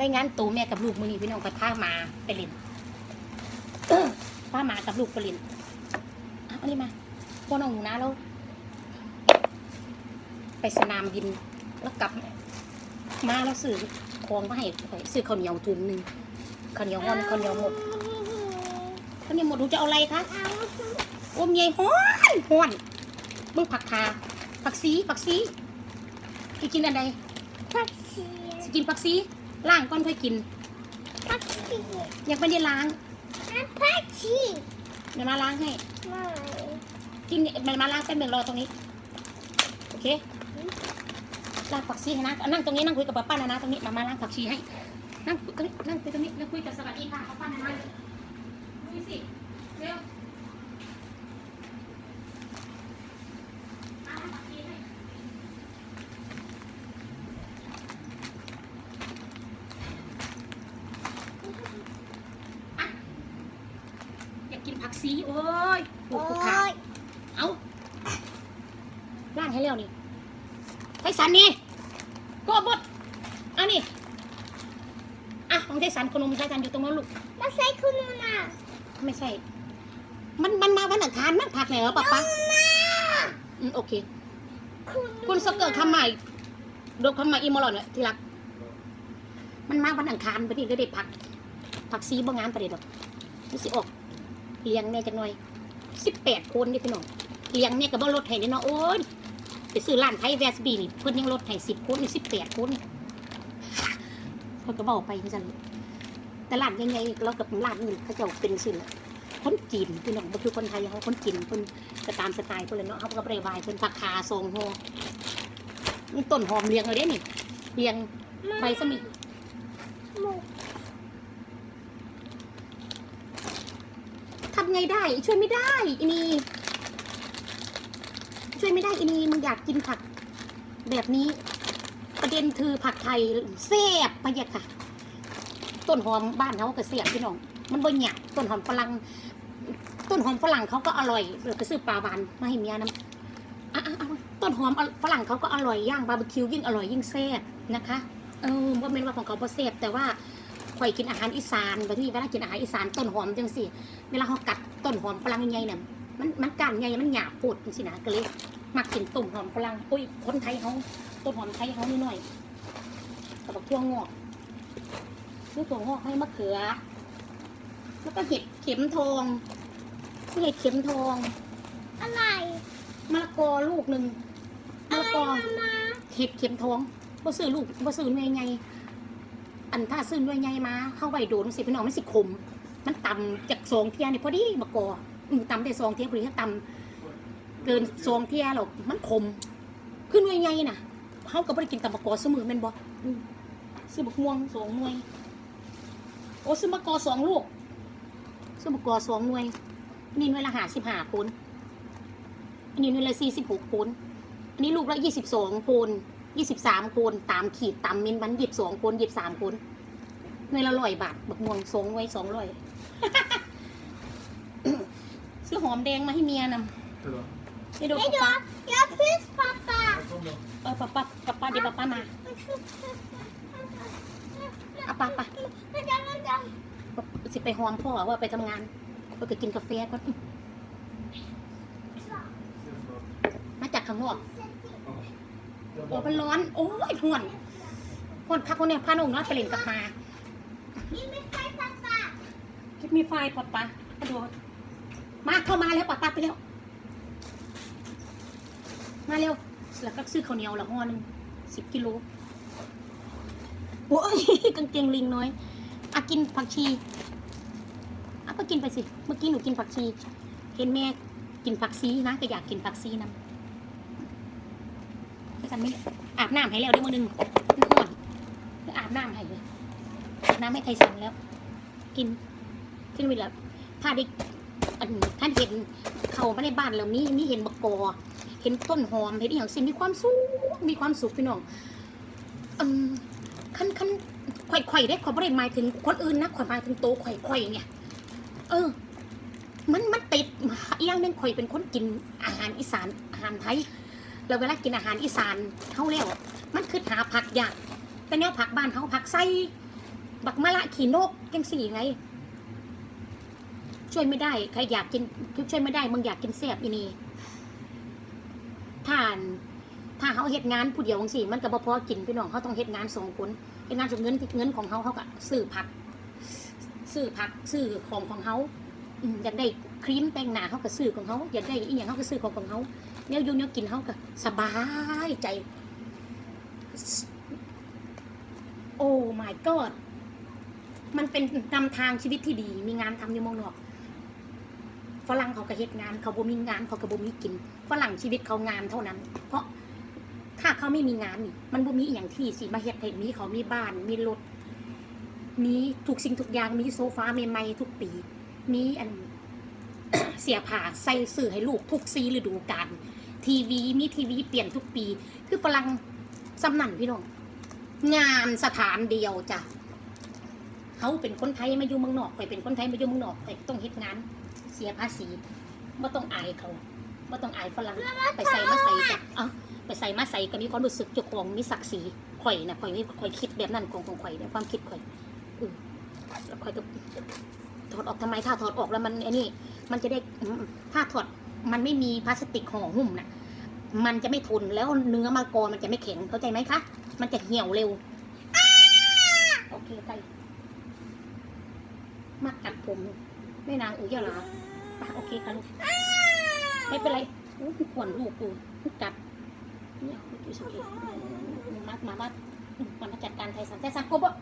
รายงานตัวแม่กับลูกมือนี้พี่น้องไปพาหมาไปเล่นพาหมากับลูกไปเล่นอะเอานี่มาพวกน้องหนูนะแล้วไปสนามบินแล้วกลับ มาแล้วซื้อของมาให้ข้อยซื้อข้าวเหนียวถุงหนึ่งข้าวเหนียวห่อหนึ่งข้าวเหนียวหมดข้าวเหนียวหมดหนูจะเอาอะไรคะเอาโอ้มใหญ่ห้อนห้อนมึงผักคาผักซีผักซีจะกินอะไรผักชีจะกินผักซี ล้างก่อนค่อยกินผักชียังไม่ได้ล้างผักชีเดี๋ยวมาล้างให้ ไม่กินมันมาล้างแป๊บหนึ่งรอตรงนี้ โอเคล้างผักชีให้นะนั่งตรงนี้นั่งคุยกับป้าป้านะนะตรงนี้มามาล้างผักชีให้ นั่งตรงนี้นั่งไปตรงนี้แล้วคุยกับสวัสดีค่ะป้าป้านะนะดูสิ เร็วมาล้างผักชีให้อะ อยากกินผักชีโอ้ยปวโอ้ดผูกขายเอาล้างให้แล้วนี่ไทสันนี่ก็บดเอานี่อะของไทสันขนมไทสันอยู่ตรงนั้นลูกมาใส่คุณมาไม่ใช่ มันมันมาวันอังคารมันผักแล้วปะปะอืมโอเค คุณคุณสกเกอร์คำใหม่โดกคำใหม่อีมอลอนเนี่ยที่รัก มันมาวันอังคารพอดีก็ได้ผักผักซีบ่งานประเดี๋ยวดอกนี่สิออก เลี้ยงแน่จังหน่อยสิบแปดคนนี่พี่น้องเลี้ยงเนี่ยก็บ่ลดให้เด้เนาะโอ้ยไปซื้อร้านไทยแวสบีนี่เพิ่นยังลดให้สิบคนนี่สิบแปดคนเพิ่นก็บอกไปจังแต่ร้านใหญ่ๆเรากับร้านอื่นเขาจ้าเป็นสิละคนจีนพี่น้องบ่คือคนไทยเขาคนจีนเพิ่นก็ตามสไตล์เพิ่นเลยเนาะเขาก็บ่ได้วายเพิ่นผักคาทรงโฮนี่ต้นหอมเลี้ยงเอาเด้นี่เลี้ยงใบสมิ หมู ทำ ไงได้ ช่วยไม่ได้อีนีช่วยไม่ได้อีนีมึงอยากกินผัก แบบนี้ ประเด็นคือผักไทยแซ่บปะยะค่ะ ต้นหอมบ้านเขาก็เสียบพี่น้อง มันบ่หยาบต้นหอมฝรั่งต้นหอมฝรั่งเขาก็อร่อยเราไปซื้อปลาบานมาให้เมียน้ำอะต้นหอมฝรั่งเขาก็อร่อยย่างบาร์บีคิวยิ่งอร่อยยิ่งแซ่บนะคะเออว่าเป็นว่าของเขาบ่แซ่บแต่ว่า ข่อยกินอาหารอีสานบางทีเวลากินอาหารอีสานต้นหอมจังสิเวลาเขากัดต้นหอมฝรั่งใหญ่ๆเนี่ยมันมันก้านใหญ่มันหยาบปวดจังสินะก็เลยมักกินต้นหอมฝรั่งอุ้ยคนไทยเขาต้นหอมไทยเขานิดหน่อยกับบักทั่วงอกซื้อถั่วงอกให้มะเขือ แล้วก็เห็ดเข็มทองเห็ดเข็มทอง อะไรมะละกอลูกหนึ่งมะละกอมาเห็ดเข็มทองบ่ซื้อลูกบ่ซื้อหน่วยใหญ่ อันถ้าซื้อหน่วยใหญ่มา เข้าไว้โดนสิพี่น้องมันสิขมมันต่ำจากสองเทียนี่พอดีมะกออืมต่ำได้สองเทียพอดีถ้าต่ำเกินสองเทียหรอกมันขมขึ้นหน่วยใหญ่น่ะเขาก็บ่ได้กินตำมะกอเสมอแม่นบ่อืมซื้อบักม่วงสองหน่วย โอ้ซื้อมะกอสองลูกซื้อมะกอสองหน่วย นี่หน่วยละห้าสิบห้าคูณอันนี้หน่วยละสี่สิบหกคูณอันนี้ลูกละยี่สิบสองคูณ ยี่สิบสามคูณตามขีดตามมินมันยี่สิบสองคูณยี่สิบสามคูณหน่วยละร้อยบาทบักม่วงสองหน่วยสองร้อยซื้อหอมแดงมาให้เมียนำ Hur då? ให้ดูเดี๋ยวป้าเดี๋ยวพี่ป๊าป๊า Här kom då. เออป้าป้าป้าป้าเดี๋ยวป้าป้ามาเอาป้าป้าไม่ได้ไม่ได้สิไปหอมพ่อว่าไปทำงานก็ไปกินกาแฟก่อน Ses snart. มาจากข้างนอก Jag โอ้ bara- มันร้อน โอ้ยห่วนห่วนพักคนเนี่ยพานุ่งนะไปเล่นกับมานี่ไม่ใช่ป๊าป๊าคิดมีไฟป้าป้ามาดูมาเข้ามาแล้วป้าป้าไปแล้ว มาเร็วแล้วก็ซื้อข้าวเหนียวละห่อหนึ่งสิบกิโลโอ้ยกางเกงลิงน้อยอากินผักชีอะก็กินไปสิ เมื่อกี้หนูกินผักชี เห็นแม่กินผักซีนะก็อยากกินผักซีนำ ไม่จำไม่อาบน้ำให้แล้วได้มือหนึ่งมันห่อนอาบน้ำให้เลยอาบน้ำให้ใครสั่งแล้ว กินขึ้นไปแล้วถ้าได้อันท่านเห็นเขามาในบ้านแล้วมีมีเห็นบกอเห็นต้นหอมเห็นอย่างสิมีความสุขมีความสุขพี่น้องอืมขั้นขั้นข่อยข่ได้ข่อยไม่ได้หมายถึงคนอื่นนะข่อยหมายถึงโตวข่อยข่เนี่ยเออ มันมันติดอีกอย่างหนึ่งข่อยเป็นคนกินอาหารอีสานอาหารไทย แล้วเวลากินอาหารอีสานเขาแล้วมันคือหาผักยากแต่แนวผักบ้านเขาผักไส้บักมะละขี่นกจังสี่ไง ช่วยไม่ได้ใครอยากกินช่วยไม่ได้มึงอยากกินแซ่บอีนี่ท่านถ้าเขาเฮ็ดงานผู้เดียวจังสี่ มันก็บ่พอกินพี่น้องเขาต้องเฮ็ดงานสองคนเฮ็ดงานส่วนเงินเงินของเขาเขาก็ซื้อผักซื้อผักซื้อของของเขาอืมอยากได้ครีมแต่งหน้าเขาก็ซื้อของเขาอยากได้อีหยังเขาก็ซื้อของของเขา เนี่ยอยู่เนี่ยกินเขาก็สบายใจ โอ้ my god มันเป็นนำทางชีวิตที่ดี มีงานทำอยู่เมองนอกฝรั่งเขาก็เฮ็ดงานเขาบ่มีงานเขาก็บ่มีกินฝรั่งชีวิตเขางานเท่านั้น เพราะถ้าเขาไม่มีงานนี่มันบ่มีอย่างที่สิมาเฮ็ดให้มีเขามีบ้าน มีรถมีทุกสิ่งทุกอย่างมีโซฟาใหม่ๆทุกปี มีอันเสียผ่าใส่สื่อให้ลูกทุกซีฤดูกาล ทีวีมีทีวีเปลี่ยนทุกปี คือฝรั่งสำนันพี่น้องงานสถานเดียวจ้ะเขาเป็นคนไทยมาอยู่เมืองนอกข่อยเป็นคนไทยมาอยู่เมืองนอกข่อยต้องเฮ็ดงาน เสียภาษีไม่ต้องอายเขาไม่ต้องอายฝรั่งไปใส่มาใส่จ้ะเอ้าไปใส่มาใส่ก็มีความรู้สึกจ้าของมีศักดิ์ศรีข่อยนะข่อยนี่ข่อยคิดแบบนั้นของของข่อยเนี่ยความคิดข่อยอือแล้วข่อยก็ถอดออกทำไมถ้าถอดออกแล้วมันไอ้นี่ มันจะได้ถ้าถอด มันไม่มีพลาสติกห่อหุ้มน่ะ มันจะไม่ทนแล้วเนื้อมะกรมันจะไม่แข็งเข้าใจไหมคะ มันจะเหี่ยวเร็วโอเคใจมากัดผมแม่นางอุ๋ยเหรอปะโอเคค่ะลูกไม่เป็นไรอู้หูขวนลูกกูกัดเนี่ยอยู่สักทีมามามามามาจัดการไทยสันไทยสันกบอะ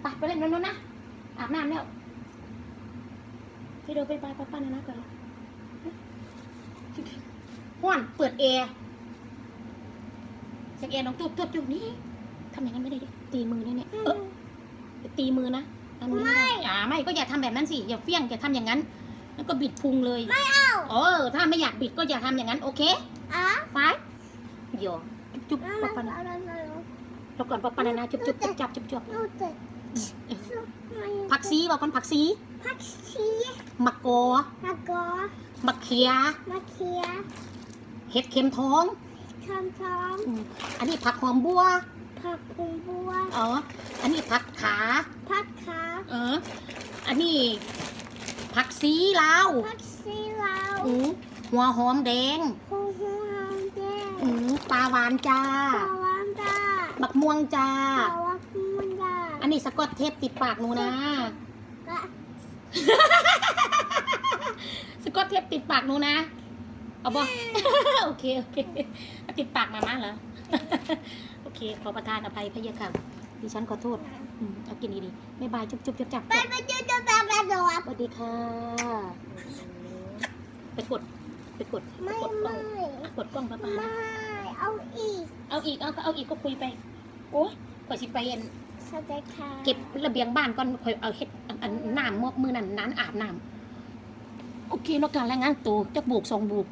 ไปไปเล่นนั่นนะอาบน้ำแล้วพี่เดินไปไปไปป้านะนะก่อนละ ห้วนเปิดแอร์เช็คเอ็นน้องตุ๊บตุ๊บอยู่นี่ทำอย่างนั้นไม่ได้ดิตีมือเนี่ยเนี่ยเอออย่าตีมือนะทำมือไม่ได้อ่าไม่ก็อย่าทำแบบนั้นสิอย่าเฟี้ยงอย่าทำอย่างนั้น แล้วก็บิดพุงเลยไม่เอาเออถ้าไม่อยากบิดก็อย่าทำอย่างนั้นโอเคอะไฟโยจุ๊บจุ๊บแล้วปะมันปะนะอะไรมาแล้วก่อนปะปะนะนะจุ๊บจุ๊บจุ๊บจับจุ๊บจุ๊บลูกเด็กผักซีบอกก่อนผักซี ผักชีมะกอแล้วก็มะเขียมะเขือเห็ดเข็มทองคำท้องอืมอันนี้ผักหอมบัว ผักพุงบัวอ๋ออันนี้ผักขาผักขาเอออันนี้ผักซีลาวผักชีลาวอืมหัวหอมแดงหูหูหางแดงอืมปลาหวานจ้าปลาวานดาบักม่วงจ้าปลาวาคุมันดาอันนี้สะกอตเทปติดปากหนูนะและ สะกอตเทปติดปากหนูนะ เอาบ่โอเคโอเคเอาติดปากมามาเหรอ โอเค ขอประทานอภัยพะยะค่ะดิฉันขอโทษอืมเอากินดีๆบ๊ายบายจุ๊บจุ๊บจับจับไปไปเจอเจอตามกระโดดสวัสดีค่ะ ไปกดไปกดไปไม่กดกล้ไม่องอะกดกล้องป้าป้าไม่เอาอีก เอาอีก เอาก็เอาอีกก็คุยไป โอ้ยกว่าสิไปอัน สวัสดีค่ะเก็บระเบียงบ้านก่อนค่อยเอาเฮ็ดอันน้ำมอกมือนั่นน้ำอาบน้ำโอเคเนอกการรายงานตัวจักโบกสองบุก